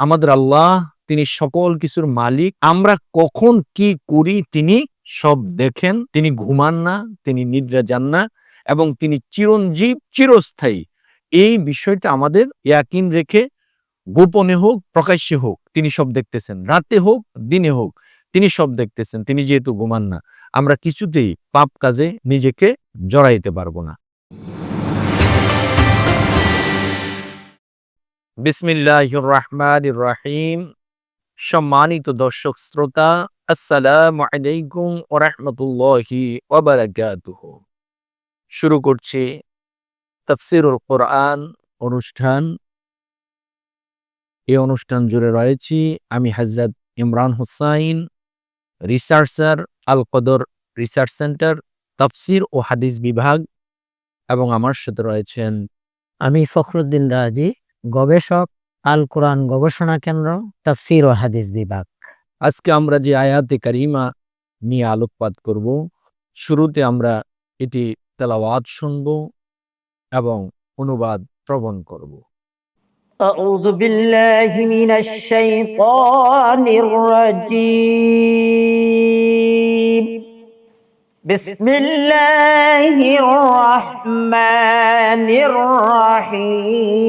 আমাদের আল্লাহ, তিনি সকল কিছুর মালিক। আমরা কখন কি করি তিনি সব দেখেন। তিনি ঘুমান না, তিনি নিদ্রা যান না এবং তিনি চিরঞ্জীব, চিরস্থায়ী। এই বিষয়টা আমাদের ইয়াকিন রেখে গোপনে হোক, প্রকাশ্যে হোক, তিনি সব দেখতেছেন। রাতে হোক, দিনে হোক, তিনি সব দেখতেছেন। তিনি যেহেতু ঘুমান না, আমরা কিছুতেই পাপ কাজে নিজেকে জড়াইতে পারব না। বিসমিল্লাহ রহমান রাহিম। সম্মানিত দর্শক শ্রোতা, আসসালামু আলাইকুম ও রহমতুল্লাহি ওবারাকাতুহ শুরু করছি তফসিরুল কোরআন অনুষ্ঠান। এই অনুষ্ঠান জুড়ে রয়েছি আমি হজরত ইমরান হুসাইন, রিসার্চার আল কদর রিসার্চ সেন্টার, তফসির ও হাদিস বিভাগ এবং আমার সাথে রয়েছেন আমি ফখরুদ্দিন রাজি গবেষক আল কোরআন গবেষণা কেন্দ্র তাফসির ও হাদিস বিভাগ আজকে আমরা যে আয়াতে কারিমা নিয়ে আলোকপাত করব শুরুতে আমরা এটি তেলাওয়াত শুনব এবং অনুবাদ শ্রবণ করব أعوذ بالله من الشيطان الرجيم بسم الله الرحمن الرحيم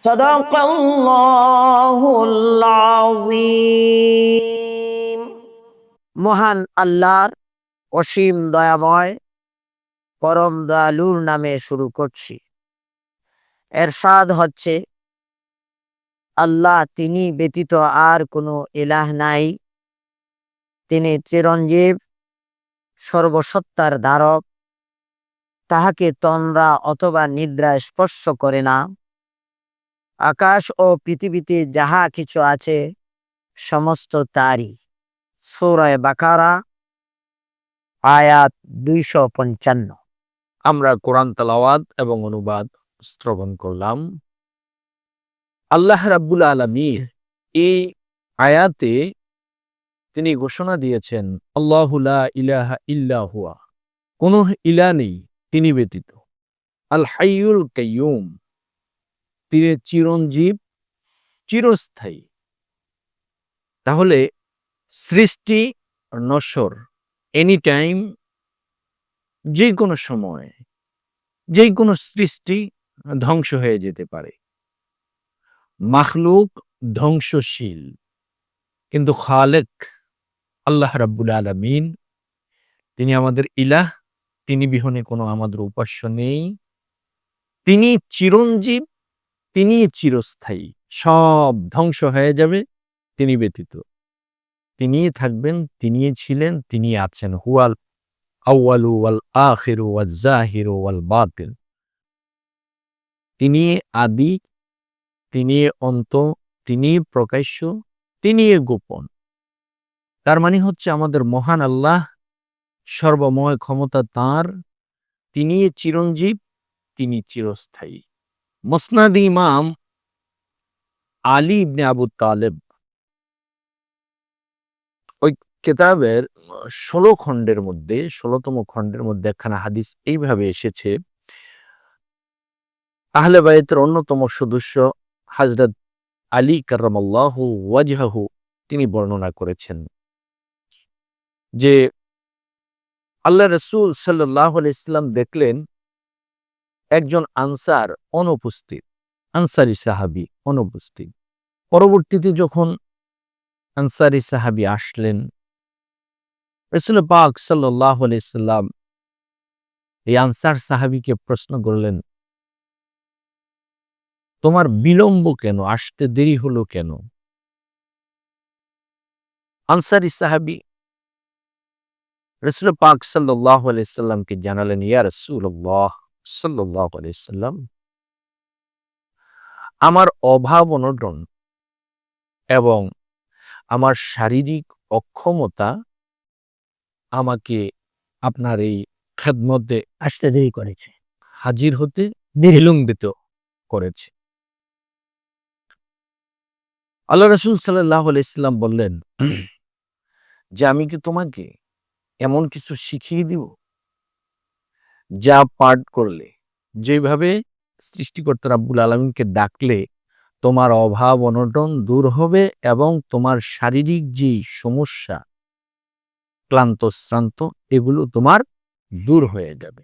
صدق الله العظيم মহান আল্লাহর অসীম দয়াময় পরম দয়ালুর নামে শুরু করছি এরশাদ হচ্ছে আল্লাহ তিনি ব্যতীত আর কোনো ইলাহ নাই তিনি চিরঞ্জীব সর্বসত্তার ধারক তাহাকে তন্দ্রা অথবা নিদ্রা স্পর্শ করে না আকাশ ও পৃথিবীতে যাহা কিছু আছে, সমস্ত তারই। সৌরায় বাকারা, আয়াত দুইশো পঞ্চান্ন। আমরা কোরআন তালাওয়াত এবং অনুবাদ শ্রবণ করলাম। আল্লাহ রাব্বুল আলমীর এই আয়াতে তিনি ঘোষণা দিয়েছেন আল্লাহুলা ইলাহা ইল্লা হুয়া। কোনো ইলা নেই, তিনি ব্যতীত। আল হাইয়ুল কাইয়ুম। তিনি চিরঞ্জীব, চিরস্থায়ী। তাহলে সৃষ্টি নশ্বর এনি টাইম যে কোনো সময় যে কোনো সৃষ্টি ধ্বংস হয়ে যেতে পারে। মাখলুক ধ্বংসশীল, কিন্তু খালেক আল্লাহ রাব্বুল আলমিন, তিনি আমাদের ইলাহ, তিনি বিহনে কোনো আমাদের উপাস্য নেই। তিনি চিরঞ্জীব তিনি চিরস্থায়ী, সব ধ্বংস হয়ে যাবে, তিনি ব্যতীত। তিনি থাকবেন, তিনি ছিলেন, তিনি আছেন, হুয়াল আউয়ালু ওয়াল আখিরু ওয়াল জাহিরু ওয়াল বাতিল। তিনি আদি, তিনি অন্ত, তিনি প্রকাশ্য, তিনি গোপন। তার মানে হচ্ছে আমাদের মহান আল্লাহ, সর্বময় ক্ষমতা তার, তিনি চিরঞ্জীব, তিনি চিরস্থায়ী। মসনাদ ইমাম আলী ইবনে আবু তালেব ওই কেতাবের ষোলো খণ্ডের মধ্যে, ষোলোতম খণ্ডের মধ্যে একখানা হাদিস এইভাবে এসেছে। আহলে বায়তের অন্যতম সদস্য হাজরত আলী কার্রামাল্লাহ ওয়াজহাহু তিনি বর্ণনা করেছেন যে আল্লাহ রসুল সাল্লাহ ইসলাম দেখলেন একজন আনসার অনুপস্থিত, আনসারি সাহাবি অনুপস্থিত। পরবর্তীতে যখন আনসারি সাহাবি আসলেন, রসুল পাক সাল্লাহ সাল্লাম এই আনসার সাহাবিকে প্রশ্ন করলেন, তোমার বিলম্ব কেন? আসতে দেরি হলো কেন? আনসারি সাহাবি রসুল পাক সাল্লাহ আলাইসাল্লামকে জানালেন, ইয়া রসুল্লাহ আমার অভাব অনটন এবং আমার শারীরিক অক্ষমতা আমাকে আপনার এই খেদমতে আসতে দেরি করেছে, হাজির হতে বিলম্বিত করেছে। আল্লাহ রসুল সাল্লাহ বললেন, যে আমি কি তোমাকে এমন কিছু শিখিয়ে দিব? যা পাঠ করলে, যেভাবে সৃষ্টিকর্তা রাব্বুল আলমিনকে ডাকলে, তোমার অভাব অনটন দূর হবে এবং তোমার শারীরিক যে সমস্যা, ক্লান্ত, শ্রান্ত, এগুলো তোমার দূর হয়ে যাবে।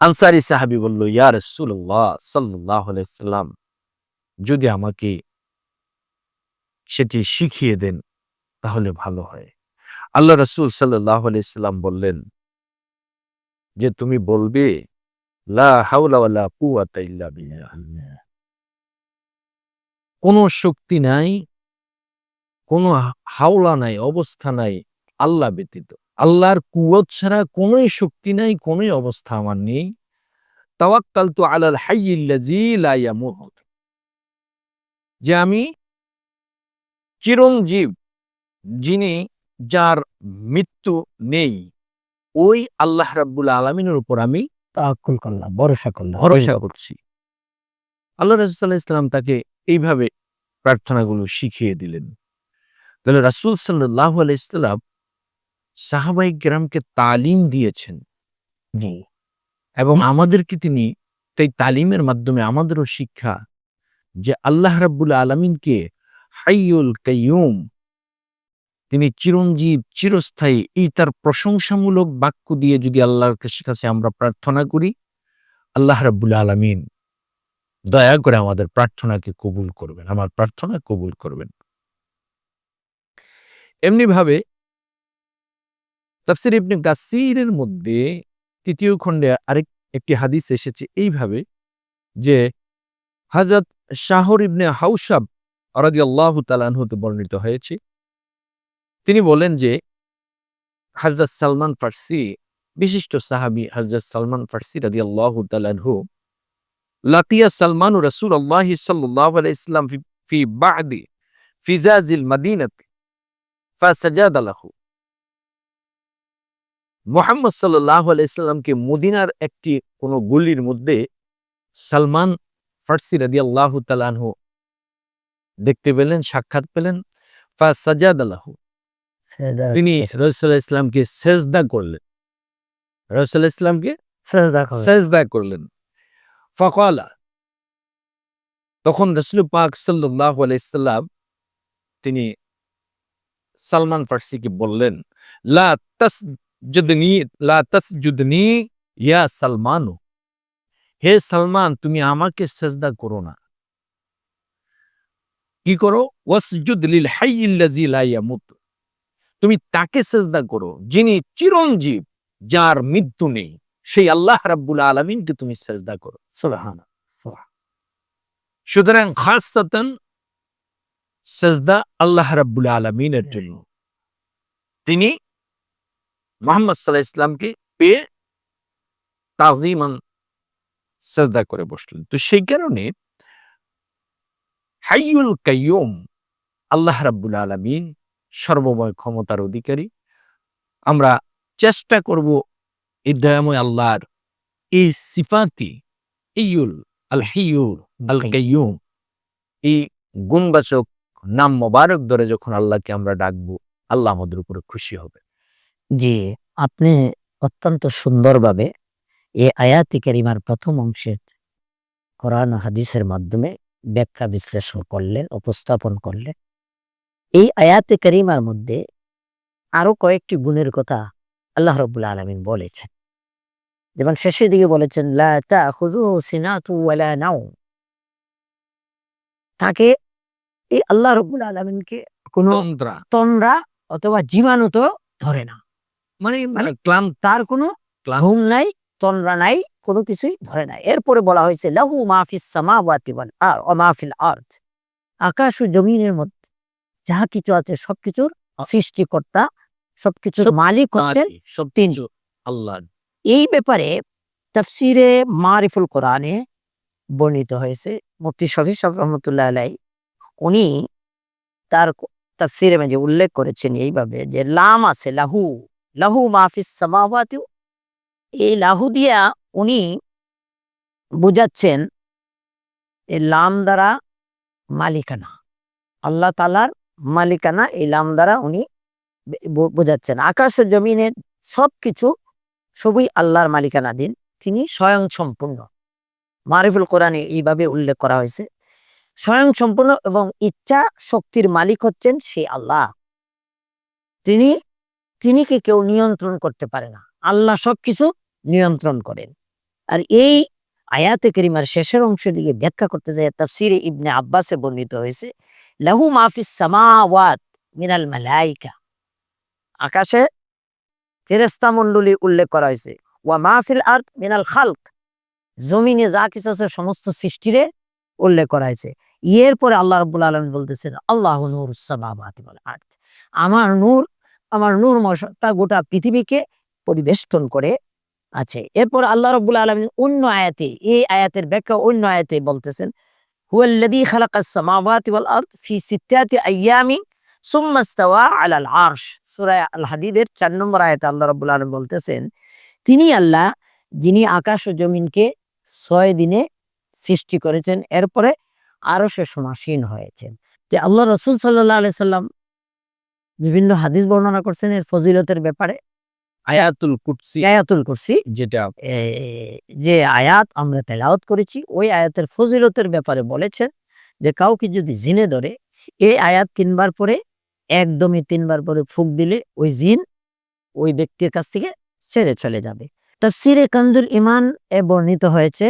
আনসারি সাহাবি বলল, ইয়া রসুল্লাহ সাল্লাহ সাল্লাম যদি আমাকে সেটি শিখিয়ে দেন, তাহলে ভালো হয়। আল্লাহ রসুল সাল্লাহ সাল্লাম বললেন যে তুমি বলবে কোনো শক্তি নাই, কোনো হাওলা নাই, অবস্থা নাই, আল্লাহ ব্যতীত। আল্লাহর কুয়ত ছাড়া কোনোই শক্তি নাই, কোনোই অবস্থা আমার নেই। তাওয়াক্কাল তো আলাল হাইয়িল্লাজি লা ইয়ামুত। যে আমি চিরঞ্জীব, যিনি যার মৃত্যু নেই। ওই আল্লাহ রাব্বুল আলমিনের উপর আমি তাকুল করলাম ভরসা করলাম ভরসা করছি। আল্লাহ রাসুল্লাহ ইসলাম তাকে এইভাবে প্রার্থনাগুলো শিখিয়ে দিলেন। তাহলে রাসুল সাল্লাহ আলাইসাল্লাম সাহাবাই গ্রামকে তালিম দিয়েছেন। জি। এবং আমাদেরকে তিনি তাই তালিমের মাধ্যমে আমাদেরও শিক্ষা যে আল্লাহ রাব্বুল আলমিনকে হাইয়ুল কাইয়ুম তিনি চিরঞ্জীব, চিরস্থায়ী, এই তার প্রশংসামূলক বাক্য দিয়ে যদি আল্লাহর কাছে আমরা প্রার্থনা করি, আল্লাহ রাব্বুল আলমিন দয়া করে আমাদের প্রার্থনাকে কবুল করবেন, আমার প্রার্থনা কবুল করবেন। এমনি ভাবে তাফসির ইবনে কাসিরের মধ্যে তৃতীয় খণ্ডে আরেক একটি হাদিস এসেছে এইভাবে যে হাজরত শাহর ইবনে হাউসাব রাদিয়াল্লাহু তাআলা আনহুতে বর্ণিত হয়েছে তিনি বলেন যে হযরত সালমান ফার্সি, বিশিষ্ট সাহাবী হযরত সালমান ফার্সি তাআলা আনহু লাকিয়া সালমান সাল্লাল্লাহু আলাইহি ওয়াসাল্লাম ফি ফি বা'দি ফিজাজিল মদিনার একটি কোন গলির মধ্যে সালমান ফার্সি তাআলা আনহু দেখতে পেলেন, সাক্ষাৎ পেলেন লাহু। সেজদা- তিনি রসুল্লাহ ইসলামকে সেজদা করলেন। রসুল্লাহ ইসলামকে সেজদা করলেন। ফকালা তখন রসুল পাক সাল্লাহ আলাইসাল্লাম তিনি সালমান ফার্সিকে বললেন লা তাসজুদনি লা তাসজুদনি ইয়া সালমানু। হে সালমান তুমি আমাকে সেজদা করো না। কি করো? ওয়াসজুদ লিল হাইয়িল্লাযী লা ইয়ামুত। তুমি তাকে সেজদা করো, যিনি চিরঞ্জীব, যার মৃত্যু নেই। সেই আল্লাহ রাব্বুল আলমিনকে তুমি সেজদা করো। সুবহান সুতরাং খাসাতান সেজদা আল্লাহ রাব্বুল আলমিনের জন্য। তিনি মোহাম্মদ সাল্লাহ ইসলামকে পেয়ে তাজিমান সেজদা করে বসলেন। তো সেই কারণে হাইয়ুল কাইয়ুম আল্লাহ রাব্বুল আলমিন সর্বময় ক্ষমতার অধিকারী। আমরা চেষ্টা করব এই দয়াময় আল্লাহর এই সিফাতি ইউল আল হিউল আল কাইয়ুম এই গুণবাচক নাম মোবারক ধরে যখন আল্লাহকে আমরা ডাকবো আল্লাহ আমাদের উপরে খুশি হবে। জি আপনি অত্যন্ত সুন্দরভাবে এই আয়াতি কারিমার প্রথম অংশের কোরআন হাদিসের মাধ্যমে ব্যাখ্যা বিশ্লেষণ করলেন উপস্থাপন করলেন। এই আয়াতে করিমার মধ্যে আরও কয়েকটি গুণের কথা আল্লাহ রব্বুল আলমিন বলেছেন। যেমন শেষের দিকে বলেছেন নাও তাকে এই আল্লাহ রব্বুল আলমিনকে কোনো তন্দ্রা। অথবা জীবাণু তো ধরে না। মানে মানে তার কোনো ঘুম নাই তন্দ্রা নাই কোনো কিছুই ধরে নাই এরপরে বলা হয়েছে লাহু মাহফিস সামাওয়াতি ওয়াল আর ও মাহফিল আর্থ আকাশ ও জমিনের মধ্যে যাহা কিছু আছে সবকিছুর সৃষ্টিকর্তা সবকিছুর মালিক হচ্ছেন তিনি। কিছু এই ব্যাপারে তাফসিরে মারিফুল কোরআনে বর্ণিত হয়েছে। মুফতি শফি সাহেব রহমতুল্লাহ আলাই উনি তার তাফসিরে মাঝে উল্লেখ করেছেন এইভাবে যে লাম আছে লাহু লাহু মাহফিস সামাওয়াতি এই লাহু দিয়া উনি বুঝাচ্ছেন এই লাম দ্বারা মালিকানা। আল্লাহ তালার মালিকানা এই লাম দ্বারা উনি বোঝাচ্ছেন। আকাশের জমিনে সব কিছু সবই আল্লাহর মালিকানাধীন তিনি স্বয়ং সম্পূর্ণ মারিফুল কোরআনে এইভাবে উল্লেখ করা হয়েছে। স্বয়ং সম্পূর্ণ এবং ইচ্ছা শক্তির মালিক হচ্ছেন সেই আল্লাহ। তিনি তিনি কি কেউ নিয়ন্ত্রণ করতে পারে না। আল্লাহ সবকিছু নিয়ন্ত্রণ করেন। আর এই আয়াতে করিমার শেষের অংশ দিকে ব্যাখ্যা করতে যায় তাফসিরে ইবনে আব্বাসে বর্ণিত হয়েছে লাহু মাহফিস সামাওয়াত মিনাল মালাইকা আকাশে ফেরেস্তা মণ্ডলী উল্লেখ করা হয়েছে। ওয়া মাহফিল আর্থ মিনাল খালক। জমিনে যা কিছু আছে সমস্ত সৃষ্টিরে উল্লেখ করা হয়েছে। এর পরে আল্লাহ রব্বুল আলম বলতেছেন, আল্লাহ নূর সামাবাতি বল আর্থ আমার নূর আমার নূর মশাটা গোটা পৃথিবীকে পরিবেষ্টন করে আছে। এরপর আল্লাহ রব্বুল আলম অন্য আয়াতে, এই আয়াতের ব্যাখ্যা অন্য আয়াতে বলতেছেন হুয়াল্লাযী খালাকাস সামাওয়াতি ওয়াল আরদ ফি সিত্তাতি আইয়ামিন সুম্মা ইস্তাওয়া আলাল আরশ। সূরা আল হাদিদের 4 নম্বর আয়াতে আল্লাহ রাব্বুল আলামিন বলতেছেন, তিনি আল্লাহ, যিনি আকাশ ও জমিনকে ছয় দিনে সৃষ্টি করেছেন, এরপরে আরও সে সমাসীন হয়েছেন। যে আল্লাহ রসুল সাল্লাহ আলি সাল্লাম বিভিন্ন হাদিস বর্ণনা করছেন এর ফজিলতের ব্যাপারে। আয়াতুল কুরসি আয়াতুল কুরসি যেটা যে আয়াত আমরা তেলাওয়াত করেছি ওই আয়াতের ফজিলতের ব্যাপারে বলেছেন যে কাউকে যদি জিনে ধরে এই আয়াত তিনবার পরে একদমই তিনবার পরে ফুক দিলে ওই জিন ওই ব্যক্তির কাছ থেকে ছেড়ে চলে যাবে। তাফসিরে কান্দুল ইমান এ বর্ণিত হয়েছে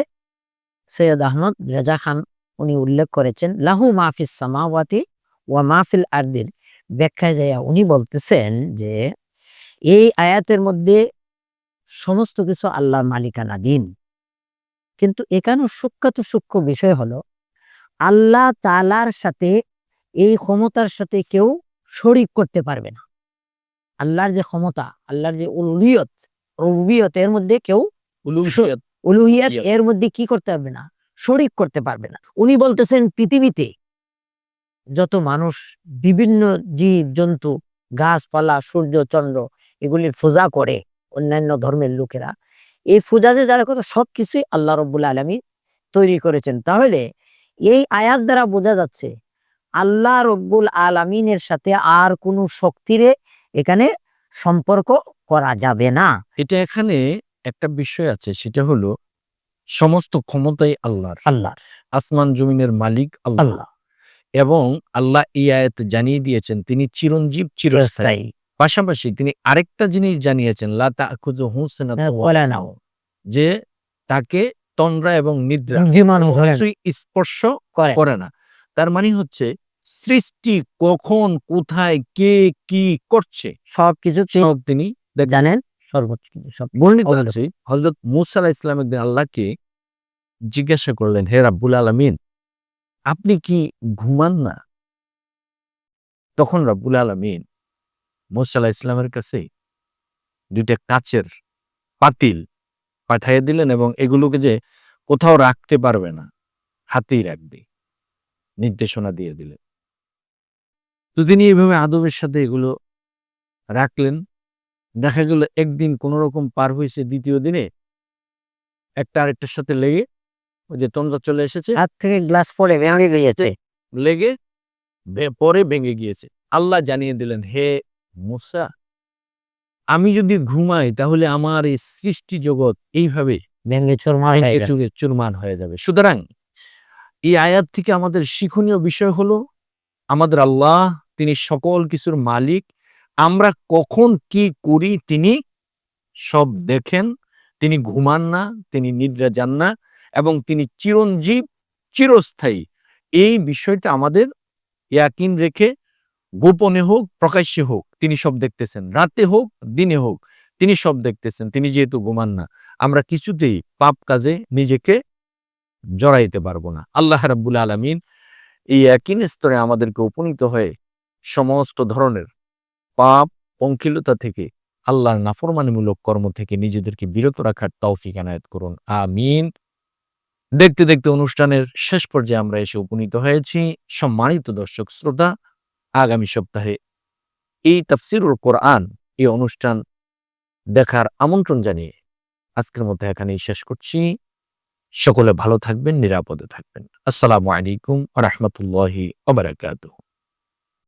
সৈয়দ আহমদ রেজা খান উনি উল্লেখ করেছেন লাহু মাহফিস সামাওয়াতি ওয়া মাহফিল আরদির ব্যাখ্যায় যাইয়া উনি বলতেছেন যে এই আয়াতের মধ্যে সমস্ত কিছু আল্লাহর মালিকানাধীন কিন্তু এখানেও সূক্ষ্মাত সূক্ষ্ম বিষয় হলো আল্লাহ তালার সাথে এই ক্ষমতার সাথে কেউ শরিক করতে পারবে না। আল্লাহর যে ক্ষমতা আল্লাহর যে উলুহিয়ত রুবিয়ত এর মধ্যে কেউ উলুহিয়াত। এর মধ্যে কি করতে পারবে না? শরিক করতে পারবে না। উনি বলতেছেন পৃথিবীতে যত মানুষ বিভিন্ন জীব জন্তু গাছপালা সূর্য চন্দ্র এগুলির পূজা করে অন্যান্য ধর্মের লোকেরা। এই পূজা যে যারা করে সব কিছুই আল্লাহ রব্বুল আলমী তৈরি করেছেন। তাহলে এই আয়াত দ্বারা বোঝা যাচ্ছে আল্লাহ রব্বুল আলমিনের সাথে আর কোনো শক্তিরে এখানে সম্পর্ক করা যাবে না। এটা এখানে একটা বিষয় আছে সেটা হলো সমস্ত ক্ষমতাই আল্লাহর। আল্লাহ। আসমান জমিনের মালিক আল্লাহ। আল্লাহ। এবং আল্লাহ এই আয়াত জানিয়ে দিয়েছেন তিনি চিরঞ্জীব চিরস্থায়ী। পাশাপাশি তিনি আরেকটা জিনিস জানিয়েছেন লা তাখুযু হুসনাতুন ওয়া বলে নাও নাও যে তাকে তন্দ্রা এবং নিদ্রা স্পর্শ করে না। তার মানে হচ্ছে সৃষ্টি কখন কোথায় কে কি করছে সবকিছু সব তিনি। জানেন সর্বোচ্চ বর্ণিত আছে হজরত মুসা ইসলাম একদিন আল্লাহকে জিজ্ঞাসা করলেন হে রাব্বুল আলমিন আপনি কি ঘুমান না? তখন রাব্বুল আলমিন মুসা আলাহ ইসলামের কাছে দুইটা কাচের পাতিল পাঠিয়ে দিলেন এবং এগুলোকে যে কোথাও রাখতে পারবে না হাতেই রাখবে নির্দেশনা দিয়ে দিলেন। তো তিনি এইভাবে আদবের সাথে এগুলো রাখলেন। দেখা গেল একদিন কোন রকম পার হয়েছে দ্বিতীয় দিনে একটা আরেকটার সাথে লেগে ওই যে তন্দ্রা চলে এসেছে। হাত থেকে গ্লাস পড়ে ভেঙে গিয়েছে। লেগে পরে ভেঙে গিয়েছে। আল্লাহ জানিয়ে দিলেন হে মুসা আমি যদি ঘুমাই তাহলে আমার এই সৃষ্টি জগৎ এইভাবে চুরমান হয়ে যাবে। সুতরাং এই আয়াত থেকে আমাদের শিক্ষণীয় বিষয় হলো আমাদের আল্লাহ তিনি সকল কিছুর মালিক। আমরা কখন কি করি তিনি সব দেখেন। তিনি ঘুমান না তিনি নিদ্রা যান না এবং তিনি চিরঞ্জীব চিরস্থায়ী। এই বিষয়টা আমাদের ইয়াকিন রেখে গোপনে হোক, প্রকাশ্যে হোক, তিনি সব দেখতেছেন। রাতে হোক, দিনে হোক, তিনি সব দেখতেছেন, তিনি যেহেতু ঘুমান না, আমরা কিছুতেই পাপ কাজে নিজেকে জড়াইতে পারব না। আল্লাহ রাব্বুল আলামিন এই একই স্তরে আমাদেরকে উপনীত হয়ে সমস্ত ধরনের পাপ অঙ্কিলতা থেকে আল্লাহর নাফরমানিমূলক কর্ম থেকে নিজেদেরকে বিরত রাখার তৌফিক এনায়েত করুন। আমিন। দেখতে দেখতে অনুষ্ঠানের শেষ পর্যায়ে আমরা এসে উপনীত হয়েছি। সম্মানিত দর্শক, শ্রোতা আগামী সপ্তাহে এই তাফসিরুল কোরআন, এই অনুষ্ঠান দেখার আমন্ত্রণ জানিয়ে আজকের মধ্যে এখানেই শেষ করছি। সকলে ভালো থাকবেন, নিরাপদে থাকবেন। আসসালামু আলাইকুম রহমতুল্লাহি ওবরাকাতুহ